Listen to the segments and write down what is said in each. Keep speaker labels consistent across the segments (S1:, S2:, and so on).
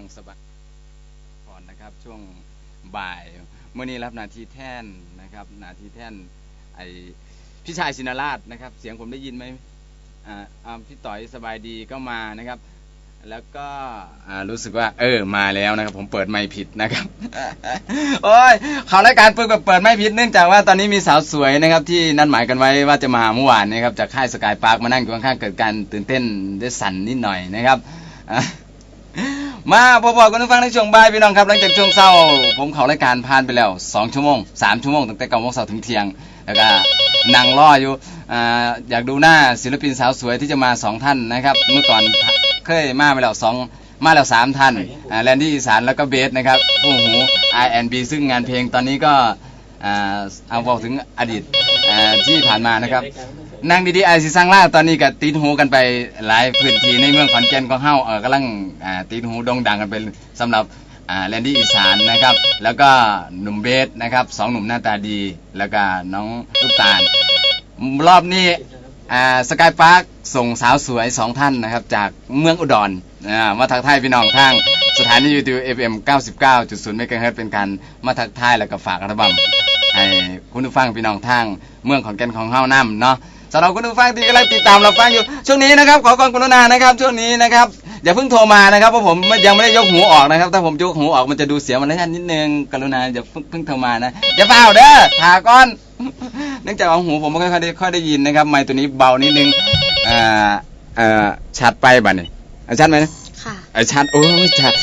S1: ังสบายก่อนนะครับ ช่วงบ่ายเมื่อนี้รับนาทีแท่นนะครับ นาทีแท่นไอพี่ชายชินราชนะครับ เสียงผมได้ยินไหมอ่าพี่ต่อยสบายดีก็มานะครับ แล้วก็อ่ารู้สึกว่า เออมาแล้วนะครับ ผมเปิดไม่ผิดนะครับ โอ้ยข่าวรายการเปิดแบบเปิดไม่ผิดเนื่องจากว่าตอนนี้มีสาวสวยนะครับ ที่นัดหมายกันไว้ว่าจะมาเมื่อวานนะครับจากค่ายสกายพาร์คมานั่งอยู่ข้างๆเกิดการตื่นเต้นได้สั่นนิดหน่อยนะครับ มาพบๆกันทุกฟังในช่วงบ่ายพี่น้องครับหลังจากช่วงเช้า ผมเขารายการผ่านไปแล้วสองชั่วโมงสามชั่วโมงตั้งแต่เก้าโมงเช้าถึงเที่ยง แล้วก็นั่งรออยู่อ่าอยากดูหน้าศิลปินสาวสวยที่จะมาสองท่านนะครับ เมื่อก่อนเคยมาไปแล้วสองมาแล้วสามท่านอ่าแลนดี้อีสานแล้วก็เบสนะครับผู้หู R&B ซึ่งงานเพลงตอนนี้ก็อ่าเอาบอกถึงอดีตอ่าที่ผ่านมานะครับ นางดีดีไอซีซังล่าตอนนี้ก็ติดหูกันไปหลายพื้นที่ในเมืองขอนแก่นของเฮาเออกำลังอ่าติดหูโด่งดังกันเป็นสำหรับอ่าแลนดี้อีสานนะครับ แล้วก็หนุ่มเบสนะครับสองหนุ่มหน้าตาดี แล้วก็น้องลูกตาล รอบนี้อ่าสกายพาร์คส่งสาวสวยสองท่านนะครับ จากเมืองอุดรอ่ามาทักทายพี่น้องทางสถานียูทูบ FM 99.0เมกะเฮิรตซ์เป็นการมาทักทายแล้วก็ฝากอัลบั้มให้คุณผู้ฟังพี่น้องทางเมืองขอนแก่นของเฮานํเนาะ สำหรับคุณผู้ฟังที่กำลังติดตามเราฟังอยู่ ช่วงนี้นะครับขอความกรุณานะครับ ช่วงนี้นะครับอย่าเพิ่งโทรมานะครับเพราะผมยังไม่ได้ยกหูออกนะครับ ถ้าผมยกหูออกมันจะดูเสียมารยาทนิดนึงกรุณาอย่าเพิ่งเพิ่งโทรมานะอย่าเปล่าเด้อถาก่อน เนื่องจากว่าหูผมไม่ค่อยได้ค่อยได้ยินนะครับไมค์ตัวนี้เบานิดนึงอ่าเอ่อชัดไปบัดนี้อะชัดไหมนะ
S2: ค่ะ
S1: ไอ้ชัดโอ้ยชัด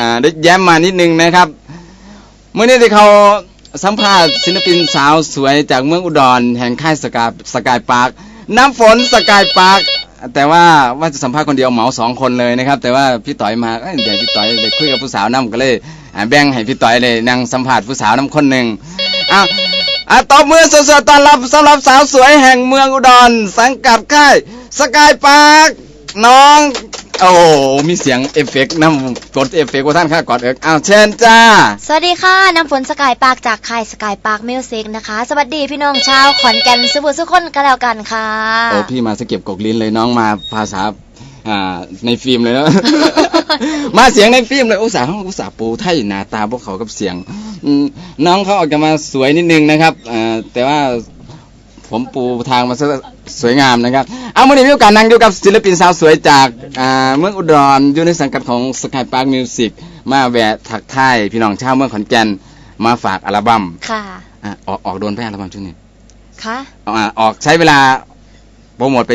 S1: อ่าได้แย้มมานิดนึงนะครับเมื่อนี้ที่เขา สัมภาษณ์ศิลปินสาวสวยจากเมืองอุดร แห่งค่ายสกายสกายพาร์คน้ำฝนสกายพาร์คแต่ว่าว่าจะสัมภาษณ์คนเดียวเหมาสองคนเลยนะครับ แต่ว่าพี่ต่อยมาเอ้ยเดี๋ยวพี่ต่อยได้คุยกับผู้สาวน้ำก็เลยอ่าแบ่งให้พี่ต่อยเลยนั่งสัมภาษณ์ผู้สาวน้ำคนหนึ่งอ้าวอะตบมือสดๆต้อนรับสำหรับสาวสวยแห่งเมืองอุดร สังกัดค่ายสกายพาร์คน้อง โอ้โหมีเสียงเอฟเฟกต์นำกดเอฟเฟกต์ว่าท่านข้ากอดเอิกอ้าวเชิญจ้า
S2: สวัสดีค่ะ น้ำฝนสกายปาร์กจากค่ายสกายปาร์กมิวสิกนะคะ สวัสดีพี่น้องชาวขอนแก่นสุบุสุคนกันแล้วกันค่ะ
S1: โอ้พี่มาสะเก็บกกลิ้นเลยน้องมาภาษาอ่าในฟิล์มเลยเนอะมาเสียงในฟิล์มเลยอุตส่าห์อุตส่าห์ปูไทยหน้าตาพวกเขากับเสียงอืมน้องเขาออกจะมาสวยนิดนึงนะครับอ่าแต่ว่า ผมปูทางมาซะสวยงามนะครับ เอาวันนี้มีโอกาสนั่งอยู่กับศิลปินสาวสวยจากอ่าเมืองอุดรอยู่ในสังกัดของ Sky Park Music มาแวะทักทายพี่น้องชาวเมืองขอนแก่นมาฝากอัลบั้ม
S2: ค่ะ
S1: อะออกออกโดนไปอัลบั้มชุดนี้
S2: ค่ะ
S1: อ่าออกใช้เวลาโปรโมทไป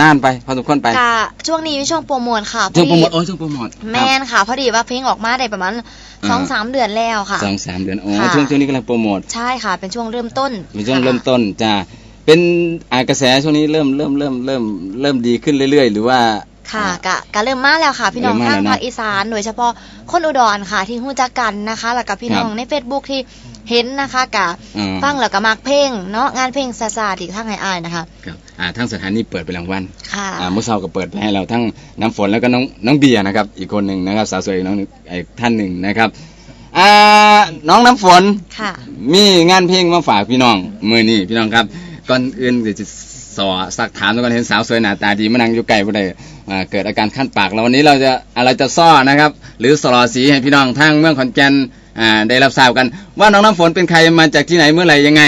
S1: นานไปพอสมควรไป
S2: กะช่วงนี้เป็นช่วงโปรโมทค่ะ
S1: ช่วงโปรโมท
S2: พอ
S1: โอ้
S2: ดี
S1: ยช่วงโปรโมท
S2: แมนค่ะ พอดีว่าเพลงออกมาได้ประมาณสองสามเดือนแล้วค่ะ
S1: สองสามเดือนอ๋อ
S2: ค่ะ
S1: ช่วงช่วงนี้กำลังโปรโมท
S2: ใช่ค่ะ เป็นช่วงเริ่มต้น
S1: เป็นช่วง
S2: ค่ะ
S1: เริ่มต้นจ้าเป็นอ่ากระแสช่วงนี้เริ่มเริ่มเริ่มเริ่มเริ่มดีขึ้นเรื่อยๆ หรือว่า
S2: ค่ะกะกะเริ่มมาแล้วค่ะ พี่น้อง
S1: เริ่มมา
S2: ทาง
S1: แล้วเนอะ
S2: ภาคอีสานโดยเฉพาะคนอุดรค่ะที่รู้จักกันนะคะ แล้วก็พี่น้อง
S1: ครับ
S2: ใน Facebook ที่ เห็นนะคะกะ
S1: อืม
S2: ฟังแล้วก็มักเพลงเนาะงานเพลงซาซาอีกทางไอายนะคะ
S1: ครับอ่าทั้งสถานีเปิดเป็นรางวัล
S2: ค่ะ
S1: อ่าเมื่อเช้าก็เปิดไปให้เราทั้งน้ำฝนแล้วก็น้องน้องเบียร์นะครับ อีกคนหนึ่งนะครับ สาวสวยอีกน้องหนึ่งอีกท่านหนึ่งนะครับอ่าน้องน้ำฝน
S2: ค่ะ
S1: มีงานเพลงมาฝากพี่น้องมือนี้พี่น้องครับก่อนอื่นเดี๋ยวจะสอสักถามทุกคนเห็นสาวสวยหน้าตาดีมานั่งอยู่ไกลบ่ได้อ่าเกิดอาการขั้นปากแล้ววันนี้เราจะอะไรจะซ่อนะครับ หรือสลอสีให้พี่น้องทางเมืองขอนแก่น อ่าได้รับทราบกัน ว่าน้องน้ำฝนเป็นใครมาจากที่ไหนเมื่อไหร่ยังไง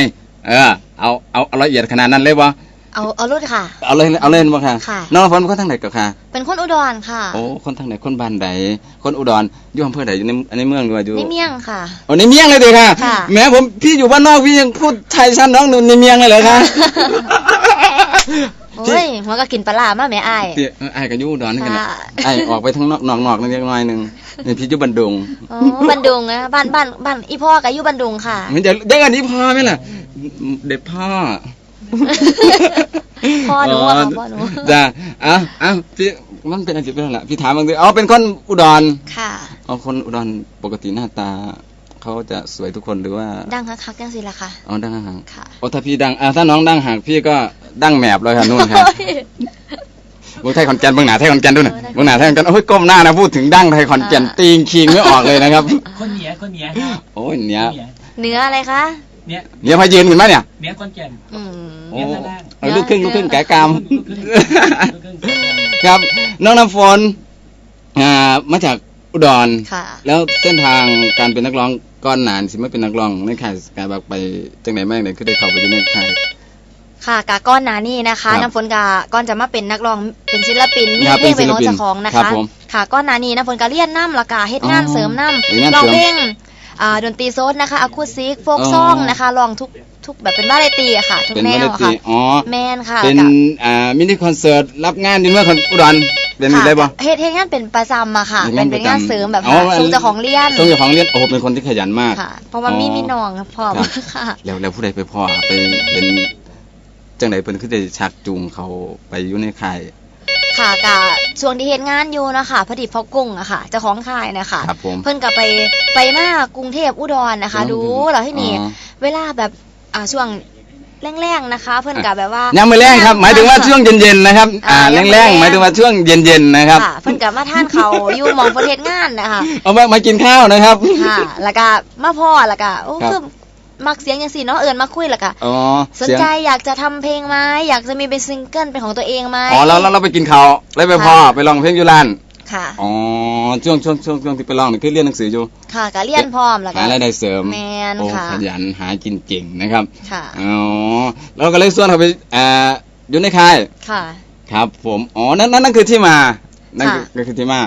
S1: เออเอาเอาเอาละเอียดขนาดนั้นเลยบ่
S2: เอาเอารุ่นค่ะ
S1: เอาเลยเอาเล่นบ่ค่ะ
S2: ค่ะ
S1: น้องน้ำฝนเป็นคนทางไหนกับค่ะ
S2: เป็นคนอุดรค่ะ
S1: โอ้คนทางไหนคนบ้านใดคนอุดรอยู่อำเภอใดอยู่ในในเมืองหรือว่าอยู่
S2: ในเมียงค่ะ
S1: โอ้ในเมียงเลยเด็กค่ะ
S2: ค่ะ
S1: แหม้ผมพี่อยู่บ้านนอกพี่ยังพูดไทยชั้นน้องหนูในเมียงเลยเหรอคะ
S2: โอ้ยหัวก็กินปลาร้ามาแม่อาย
S1: พี่เออไอ้กับยูอุดอนนี่กันนะ
S2: ค่ะ
S1: ไอ้ออกไปทั้งนอกนอกนอกนั่นเล็กน้อยหนึ่งนี่พี่อยู่บันดุง
S2: อ๋อบันดุงนะบ้านบ้านบ้านอีพ่อกับอยู่บันดุงค่ะ
S1: มันจะเด็กอันนี้พ่อไหมล่ะ เด็กพ่อ
S2: พ่อหนูอะค่ะพ่อหนู
S1: จ้าเอ้าเอ้าพี่มันเป็นอะไรเป็นอะไรล่ะพี่ถามบางทีอ๋อเป็นคนอุดร
S2: ค่ะ
S1: อ๋อคนอุดรปกติหน้าตา เขาจะสวยทุกคนหรือว่า
S2: ดังคักๆจังสิล่ะค่ะ
S1: อ๋อดังห่าง
S2: ค่ะ
S1: โอ้ถ้าพี่ดังอ่าถ้าน้องดังห่างพี่ก็ ดังแมบเลยค่ะนู่นครับเมืองไทยขอนแก่นเมืองหนาไทยขอนแก่นด้วยนะ
S2: เออได้
S1: เมืองหนาไทยขอนแก่นโอ้ยก้มหน้านะพูดถึงดั้งไทยขอนแก่น
S2: อ่า
S1: ตีงคิงไม่ออกเลยนะครับ
S3: คนเหนียคนเหนียครับ
S1: โอ้ยเนี้ย
S3: เหนีย
S2: เนื้ออะไรคะ
S3: เหนีย
S1: เนี่ยพายืนเห็นไหมเนี่ย
S3: เหนียคนแก่น
S2: อืม
S1: โอ้
S3: เรียกข้างล่าง
S1: เออลูกครึ่งลูกครึ่งแกะกรรม
S3: ลูกครึ่งลูกครึ่ง
S1: ครับน้องน้ำฝนอ่ามาจากอุดร
S2: ค่ะ
S1: แล้วเส้นทางการเป็นนักร้องก้อนหนานสิไม่เป็นนักร้องในค่ายสกายบักไปจังไหนแม่งไหนคือได้เข้าไปอยู่ในค่าย
S2: ค่ะกะก้อนหนานี่นะ
S1: ครั
S2: คะ
S1: บ
S2: น้ำฝนกะก้อนจะมาเป็นนักร้องเป็นศิลปินมี
S1: ครับ
S2: เพลงเป็นของ
S1: เป็นศิลปิน
S2: เจ้าของนะ
S1: ครั
S2: คะ
S1: บผม
S2: ค่ะก้อนหนานี่น้ำฝนกะเลียนน้ำละกะเฮ็ดงาน
S1: อ๋อ
S2: เสริมน้
S1: เฮ็ดงานำ
S2: ร้อง
S1: เสริม
S2: เพลงอ่าดนตรีโซดนะคะอะคูสติกโฟก
S1: อ๋อ
S2: ซองนะคะร้องทุกทุกแบบเป็นวาไรตีอะค่ะ ทุก
S1: เป็น
S2: แน
S1: วาวไรตี
S2: ค่ะ
S1: อ๋อ
S2: แมนค่ะ
S1: เป็น
S2: กะ
S1: อ่ามินิคอนเสิร์ตรับงานดินเมื่อคนอุดรเป็น
S2: ค่ะ
S1: ได้ปะ
S2: เฮ็ดเฮ็ดงานเป็นประจำอะค่ะ
S1: ฮ็ด
S2: เป็นเป็นงาน
S1: ประจำ
S2: เสริมแบบ
S1: อ๋อ
S2: ว่าส่งเจ้าของเรียน
S1: ส่งเจ้าของเรียนโอ้โหเป็นคนที่ขยันมาก
S2: ค่ะ เพราะว่ามี
S1: อ๋อ
S2: มีน้องพร้อม
S1: ครับ
S2: ค่ะ
S1: แล้วแล้วผู้ใดไปพ่อไปเป็น จังไหนเพิ่นคือได้ชักจูงเขาไปอยู่ในค่าย
S2: ค่ะกะช่วงที่เฮ็ดงานอยู่นะคะพอดีพ่อกุ้งอะค่ะเจ้าของค่ายนะคะ
S1: ครับผม
S2: เพิ่นก็ไปไปมากรุงเทพอุดรนะคะ ดูแล้วที่นี่
S1: อ๋อ
S2: เวลาแบบอ่าช่วงแรงๆนะคะ เพิ่นก็แบบว่า
S1: ยังไม่แรงครับ หมายถึงว่าช่วงเย็นๆนะครับ อ่า
S2: อ่ายังไม่
S1: แรง
S2: แรง
S1: ๆ หมายถึงว่าช่วงเย็นๆนะครับ
S2: ค่ะเพิ่นก็มาทานเขาวอยู่หมองประเทศงานนะคะ
S1: เอามามากินข้าวนะครับ
S2: ค่ะ แล้วก็มาพ่อแล้วก็โอ้
S1: ครับ
S2: คือ มักเสียงจังซี่เนาะเอิ้นมาคุยแล้วก็
S1: อ๋อ
S2: สน
S1: เสียง
S2: ใจอยากจะทำเพลงไหมอยากจะมีเป็นซิงเกิลเป็นของตัวเองไหม
S1: อ๋อแล้วแล้วเราไปกินข้าวแล้วไปพ่อ
S2: ค่ะ
S1: ไปลองเพลงอยูร้าน
S2: ค่ะ
S1: อ๋อช่วงช่วงช่วงช่วงที่ไปลองนี่คือเรียนหนังสืออยู่
S2: ค่ะก็เรียนพร้อมแล้วก็
S1: หารายได้เสริม
S2: แมน
S1: โอ้
S2: ค่ะ
S1: ขยันหากินเก่งนะครับ
S2: ค่ะ
S1: อ๋อแล้วก็เลยส่วนเขาไปอ่าอยู่ในค่าย
S2: ค่ะ
S1: ครับผมอ๋อนั่นนั่นนั่นคือที่มานั่นคือ
S2: ค่ะ
S1: นั่นคือที่มา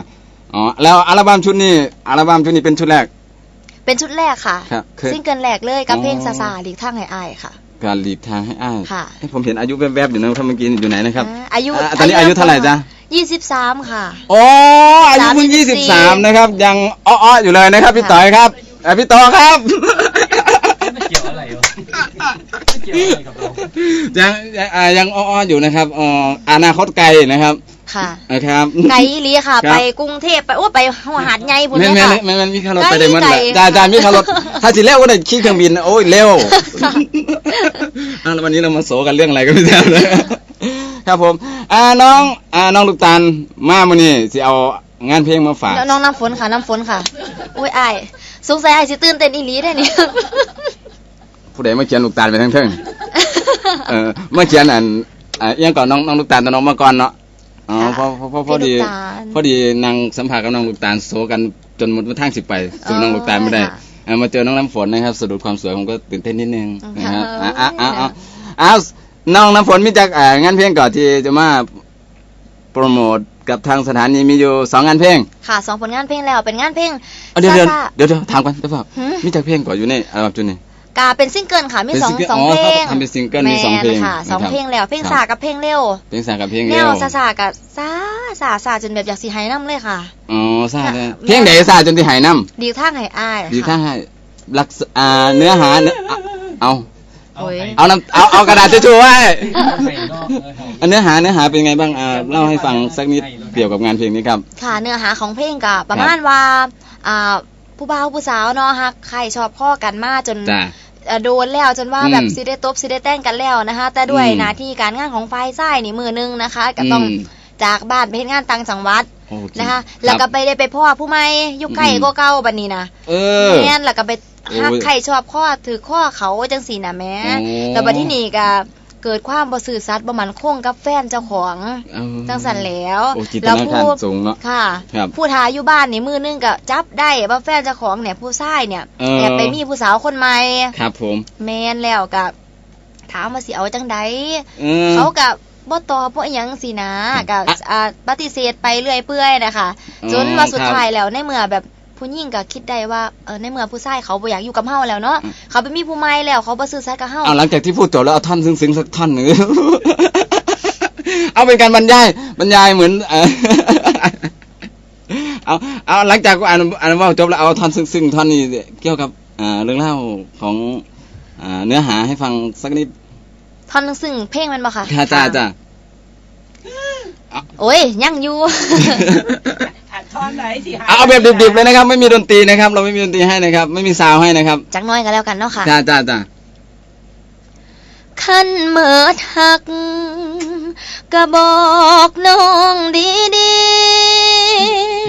S1: อ๋อแล้วอัลบั้มชุดนี้อัลบั้มชุดนี้เป็นชุดแรก
S2: เป็นชุดแรกค่ะ
S1: ครับเคย
S2: ซิงเกิลแรกเลยกับเพลง
S1: อ๋อ
S2: ซาซาหลีกทางให้อายค่ะ
S1: การหลีกทางให้อ้าย
S2: ค่ะ
S1: เอ้ยผมเห็นอายุแวบๆอยู่นะครับเมื่อกี้อยู่ไหนนะครับ
S2: อ่าอายุ
S1: อ่าตอนนี้อายุเท่าไหร่จ๊ะ
S2: ยี่สิบสามค่ะ
S1: โอ้อายุเพิ่ง
S2: 34
S1: ยี่สิบสามนะครับ ยังอ้อๆอยู่เลยนะครับ พี่
S2: ค่ะ
S1: ต่อยครับเอ่อพี่ต่อครับ
S3: ไม่เกี่ยวอะไรวะไม่เกี่ยวอะไรกับเรา
S1: ยังยังอ่ายังอ้อๆอยู่นะครับเอ่ออนาคตไกลนะครับ
S2: ค่ะ
S1: นะครับ
S2: ไกลอีหลีค่ะ
S1: ครับ
S2: ไปกรุงเทพไปโอ้ไปหัวหาดใหญ่พุ่น
S1: แม่
S2: เลย
S1: นแม่น
S2: ค่ะ
S1: แม่นแม่นมีขับรถ
S2: ไกล
S1: ไปได้หมั้ง
S2: ไกล
S1: จ้าจ้ามีขับรถถ้าสิเร็วก็ได้ขี่เครื่องบิน โอ้ยเร็ว
S2: ค่ะ
S1: อะแล้ววันนี้เรามาโสกันเรื่องอะไรกันไม่ทราบเลยครับผม อ่าน้องอ่าน้องลูกตาลมามื้อนี้สิเอางานเพลงมาฝาก
S2: แล้วน้องน้ำฝนค่ะ น้ำฝนค่ะโอ้ยอายสงสัยอายสิตื่นเต้นอีหลีได้นี่
S1: ผู้ใดมาเขียนลูกตาลไปทั้งเทิงเออมาเขียนอันอ่าเอียงก่อนน้องน้องลูกตาลตัวน้องมาก่อนเนาะ อ๋อ
S2: ค่ะ
S1: เพราะเพราะเพราะพอดี
S2: พี่ลูกตาล
S1: พอดีนางสัมผัสกับน้องลูกตาลโซกันจนหมดทางสิไปสู่น้องลูกตาลไม่ได้
S2: อ๋อค่ะ
S1: อ่ามาเจอน้องน้ำฝนนะครับสะดุดความสวยผมก็ตื่นเต้นนิดนึง
S2: อืม
S1: นะครับ
S2: ค่ะ
S1: อ่าอ่าอ่าอ้าวน้องน้ำฝนมีจักอ่างานเพลงก่อนที่จะมาโปรโมทกับทางสถานีมีอยู่สองงานเพลง
S2: ค่ะสองผลงานเพลงแล้วเป็นงานเพลง
S1: เอาเดี๋ยวเดี๋ยว
S2: ซ่า
S1: เดี๋ยวเดี๋ยวถามกันเดี๋ยวเปล่า
S2: หืม
S1: มีจักเพลงก่อนอยู่ในอัลบั้มจุดนี้
S2: ๆ กาเป็นซิงเกิลค่ะมี
S1: เป็น
S2: สอง
S1: ซิงเกิล
S2: สอง
S1: อ๋อ
S2: เพลง
S1: เขาทำเป็นซิงเกิลมีสองเพลง
S2: แม่นค่ะสอง
S1: นะครับ
S2: เพลงแล้วเพลง
S1: ครับ
S2: สากับเพลงเร็ว
S1: เพลงสากับเพลง
S2: แน
S1: เร็
S2: ว
S1: ว
S2: ซาซากับซาซาซาจนแบบอยากสิหายน้ำเลยค่ะ
S1: อ๋อซาเลย
S2: แม่
S1: เพลงไหนซาจนที่หายน้
S2: ดีทางให้อายำ
S1: ดี
S2: ค่ะ
S1: ข้างให้ลักษอ่าเนื้อหาเนื้ออะเอา
S2: โอ้ย
S1: เอาน้ำเอาเอากระดาษทิชชู่ไว้
S3: เอาไปนอกเลย
S1: อันเนื้อหาเนื้อหาเป็นไงบ้างอ่าเล่าให้ฟังสักนิดเกี่ยวกับงานเพลงนี้ครับ
S2: ค่ะเนื้อหาของเพลงกับประมาณว่าอ่า ผู้บ่าวผู้สาวเนาะฮักใครชอบพ่อกันมาจน
S1: จ้า
S2: เอ่อโดนแล้วจนว่า
S1: อืม
S2: แบบสิได้ตบสิได้แต่งกันแล้วนะคะ แต่ด้วย
S1: อืม
S2: หน้าที่การงานของฝ่ายชายนี่มือนึงนะคะก็ต้อง
S1: อืม
S2: จากบ้านไปเฮ็ดงานต่างจังหวัด
S1: โอเนะ
S2: คะ
S1: รับ
S2: แล้วก็ไปได้ไปพ่อผู้ใหม่อยู่ไกล
S1: อืม
S2: ก็เก่าบัดนี้นะ
S1: เออ
S2: แม่นแล้วก็ไป
S1: โอ้ย
S2: ฮักใครชอบข้อถือข้อเขาจังสีนะแม่
S1: โอ้
S2: แล้วบัดที่นี่ก็ เกิดความบ่ซื่อสัตย์บ่มั่นคงกับแฟนเจ้าของ
S1: เออ
S2: จังสันแล้ว
S1: โอ้จินต
S2: แล้ว
S1: นาการ
S2: ผู้
S1: สูงเนาะ
S2: ค่ะ
S1: ครับ
S2: ผู้ทาอยู่บ้านนี่มือนึงก็จับได้ว่าแฟนเจ้าของเนี่ยผู้ชายเนี่ย
S1: เออ
S2: แอบไปมีผู้สาวคนใหม่
S1: ครับ ผม
S2: แมนแล้วกับถามมาสิเอาจังใด
S1: เออ
S2: เขากับบ่ตอบบ่อิหยังสินะกับ
S1: อะ
S2: อ่าปฏิเสธไปเรื่อยเปื่อยนะคะ
S1: อ๋อ
S2: จนว่าสุด
S1: ครับ
S2: ท้ายแล้วในเมื่อแบบ ผู้หญิงก็คิดได้ว่าเออในเมื่อผู้ชายเขาบ่อยากอยู่กับเฮาแล้วเนาะ
S1: อืม
S2: เขาไปมีผู้ใหม่แล้วเขาบ่ซื่อสัตย์กับเฮา
S1: เอาหลังจากที่พูดจบแล้วเอาท่อนซึ้งๆสักท่อนหนึ่งเอาเป็นการบรรยายบรรยายเหมือนเอ่อเอาเอาหลังจากอ่านอ่านว่าจบแล้วเอาท่อนซึ้งๆท่อนนี้เกี่ยวกับอ่าเรื่องเล่าของอ่าเนื้อหาให้ฟังสักนิด
S2: ท่อนหนึงซึ่งเพลงมันบ่ค่ะ
S1: ค่ะจ้าจ้า
S2: โอ้ยยังอยู่
S3: อัด ท่อนไหนที่หา
S1: เอาแบบดิบๆเลยนะครับ ไม่มีดนตรีนะครับ เราไม่มีดนตรีให้นะครับ ไม่มีซาวให้นะครับ
S2: จักหน้อยก็แล้วกันเนาะค่ะ
S1: จ้าจ้าจ้า
S2: คันเมื่อทักก็บอกน้องดีดี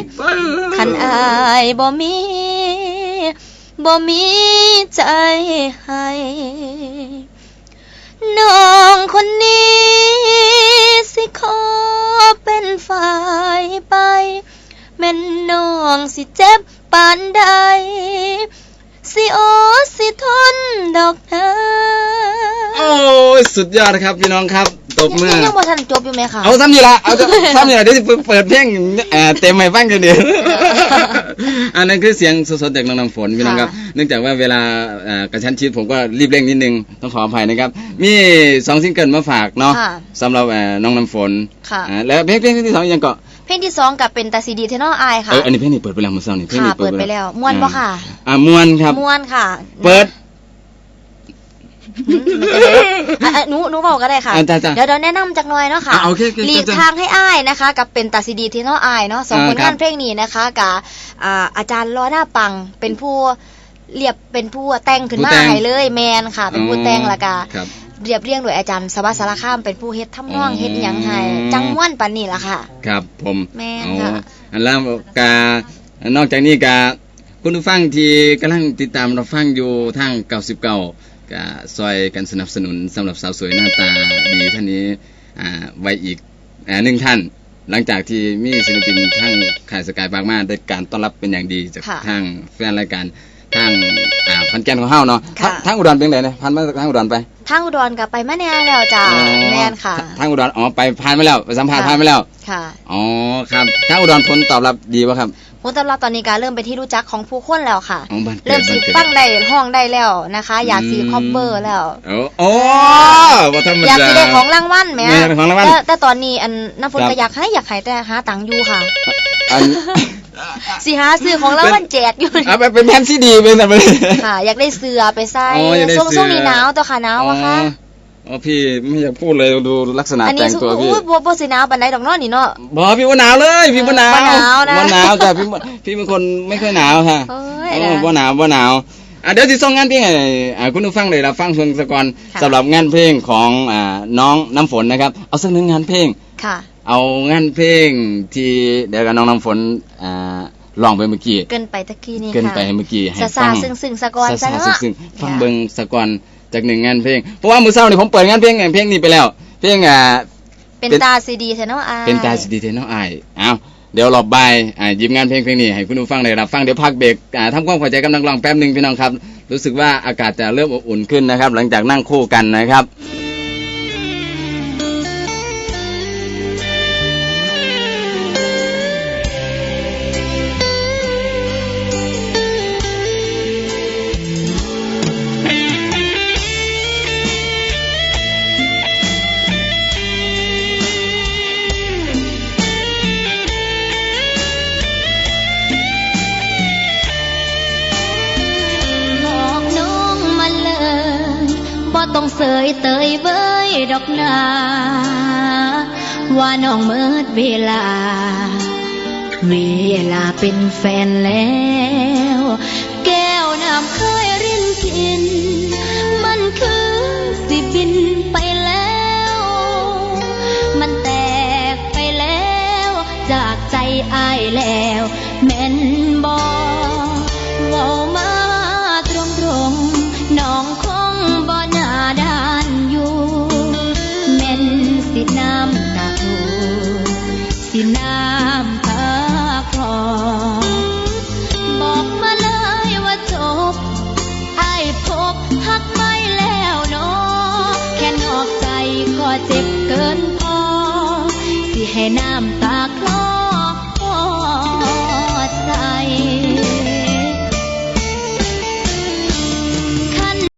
S2: ๆคันอายบ่มีบ่มีใจให้ น้องคนนี้สิขอเป็นฝ่ายไป แม่นน้องสิเจ็บปานใด สิโอดสิทนดอกนะ
S1: โอ้ยสุดยอดนะครับพี่น้องครับตบมือ
S2: ยังบ่ทันจบอยู่ไหมคะ
S1: เอาซ้ำนี่ละเอาซ้ำนี่ละเดี๋ยวจะเปิดเพลงเอ่อเต็มให้ฟังกันเดียว อันนั้นคือเสียงสดๆจากน้องน้ำฝนพี่น้องครับ เนื่องจากว่าเวลาเอ่อกระชั้นชิดผมก็รีบเร่งนิดนึง ต้องขออภัยนะครับ มีสองซิงเกิลมาฝากเนาะ
S2: ค่ะ
S1: สำหรับเอ่อน้องน้ำฝน
S2: ค่ะ
S1: อ่าแล้วเพลงเพลงที่สองยังเกาะ
S2: เพลงที่สองกับเป็นตาซีดีเทนอลไอายค่ะ
S1: เอออันนี้เพลงนี้เปิดไปแล้วเมื่อเช้านี่เพลง
S2: ค่ะ
S1: นี้
S2: เปิดไปแล้วม่วนปะค่ะ
S1: อ่ามวนครับ
S2: ม่วนค่ะ
S1: เปิด
S2: อืมอะอะหนูหนูบอกก็ได้ค่ะ
S1: อะจ้ะจ้ะ
S2: เดี๋ยวเดี๋ยวแนะนำจักหน่อยเนาะค่ะ
S1: อะโอเคโอเค
S2: หลีก
S1: จ้ะ
S2: ทางให้อ้ายนะคะ กับเป็นตาซีดีเทนอลไอายเนาะสอง
S1: อ่า
S2: ผล
S1: ครั
S2: งา
S1: บ
S2: นเพลงนี้นะคะกับอ่าอาจารย์ล้อหน้าปังเป็นผู้เรียบเป็นผู้แต่งขึ้นมา
S1: ผู้แต่ง
S2: ให้เลยแมนค่ะ เป็นผู้แต่งและกา
S1: ครับ
S2: เรียบเรียงโดยอาจารย์สวัสดิ์สารคามเป็นผู้เฮ็ดทำนอง
S1: อืม
S2: เฮ็ดหยังให้จังม่วนปานนี้ล่ะค่ะ
S1: ครับผม
S2: แม่น
S1: เอา
S2: ค่ะ
S1: อันแล้วกานอกจากนี้กาคุณผู้ฟังที่กำลังติดตามเราฟังอยู่ทาง99กาซอยกันสนับสนุนสำหรับสาวสวยหน้าตาดีท่านนี้อ่าไว้อีกอ่าหนึ่งท่าน หลังจากที่มีศิลปินทั้งขายสกายบางมาได้การต้อนรับเป็นอย่างดีจาก
S2: ค่ะ
S1: ทางแฟนรายการ ทางอ่าพันแกนของเฮาเนาะ
S2: ค่ะ
S1: ทางอุดรเป็นไงเนี่ยพันมาทางอุดรไป
S2: ทางอุดรกับไปมาแน่แล้วจ้า
S1: อ๋อ
S2: แม่นค่ะ
S1: ทางอุดรอ๋อไปผ่านมาแล้วไปสัมภาษณ์
S2: ค่ะ
S1: ผ่านมาแล้ว
S2: ค่ะ
S1: อ๋อครับทางอุดรผลตอบรับดีป่ะครับ
S2: ผลตอบรับตอนนี้การเริ่มเป็นที่รู้จักของผู้คนแล้วค่ะ
S1: อ๋อบ้านเกิด
S2: เริ่มสิ
S1: บ้านเกิด
S2: ฟังได้ห้องได้แล้วนะคะ อยากสีคอปเบอร์แล้ว
S1: โอ้โอ้บ่ธรรม
S2: อยาก
S1: ดา
S2: สิได้ของรางวัลไหม
S1: แม่ได้ของรางวัล
S2: แต่แต่ตอนนี้อันน้ำฝน
S1: ครับ
S2: ก็อยากให้อยากให้แต่หาตังค์อยู่ค่ะ
S1: อัน
S2: สิหาซื้อของรางวัลแจกอยู่
S1: เอาไปเป็นแผ่นซีดีเป็นแบบนี้
S2: ค่ะ อยากได้เสื้อไปใส่
S1: อ๋ออยากได้
S2: ช่วง
S1: เสื้อ
S2: ช่วงนี้หนาวตัวค่ะหนาววะคะ
S1: อ๋อพี่ไม่อยากพูดเลยดูลักษณะ
S2: อันนี้
S1: แต่ง
S2: สุ
S1: ตัวพี่
S2: อู้บ่บ่สิหนาวปานใดดอกเนาะนี่เนาะ
S1: บอกพี่ว่าหนาวเลย พี่ว่าหนาว
S2: บ่หนาวนะ
S1: บ่หนาวจ้ะพี่บ่พี่เป็นคนไม่ค่อยหนาวค่ะ
S2: เอ้ย
S1: โอ้
S2: นะ
S1: บ่หนาวบ่หนาวอะเดี๋ยวสิส่งงานเพลงให้อ่าคุณผู้ฟังเลยรับฟังเพียงสะก่อน
S2: ค่ะ
S1: สำหรับงานเพลงของอ่าน้องน้ำฝนนะครับ เอาสักหนึ่งงานเพลง
S2: ค่ะ
S1: เอางานเพลงที่เดี๋ยวกับน้องน้ำฝนอ่าร้องไปเมื่อกี้
S2: เกินไปตะกี้นี่
S1: เกิน
S2: ค่ะ
S1: ไปเมื่อกี้ให้
S2: ซา
S1: ฟั
S2: ซางซึ่งซึ่งๆสะกอน
S1: ซา
S2: ซะ
S1: ซา
S2: เนาะ
S1: ซึ่งๆฟัง
S2: ค่ะ
S1: เบิ่งสะก่อนจากหนึ่งงานเพลงเพราะว่ามื้อเช้านี่ผมเปิดงานเพลงเพลงนี้ไปแล้ว เพลงอ่า
S2: เป็น
S1: เป็น
S2: ตาซีดีเทเนาะอาย
S1: เป็นตาสิดีเทนเนาะอ้ายเอาเดี๋ยวรอบบ่ายอ่าหยิบงานเพลงเพลงนี้ให้คุณผู้ฟังได้รับฟังเดี๋ยวพักเบรกอ่าทำความเข้าใจกับนักร้องแป๊บหนึงพี่น้องครับ รู้สึกว่าอากาศจะเริ่มอบอุ่นขึ้นนะครับ หลังจากนั่งคู่กันนะครับ
S4: ดอกนา ว่าน้องเมิดเวลา เวลาเป็นแฟนแล้ว แก้วน้ำเคยรินกิน มันคือสิบินไปแล้ว มันแตกไปแล้ว จากใจอายแล้ว สิน้ำตาคูสิน้ำตาคลอบอกมาเลยว่าจบไอ้พบหักไม่แล้วเนาะแค่นอกใจก็เจ็บเกินพอ สิให้น้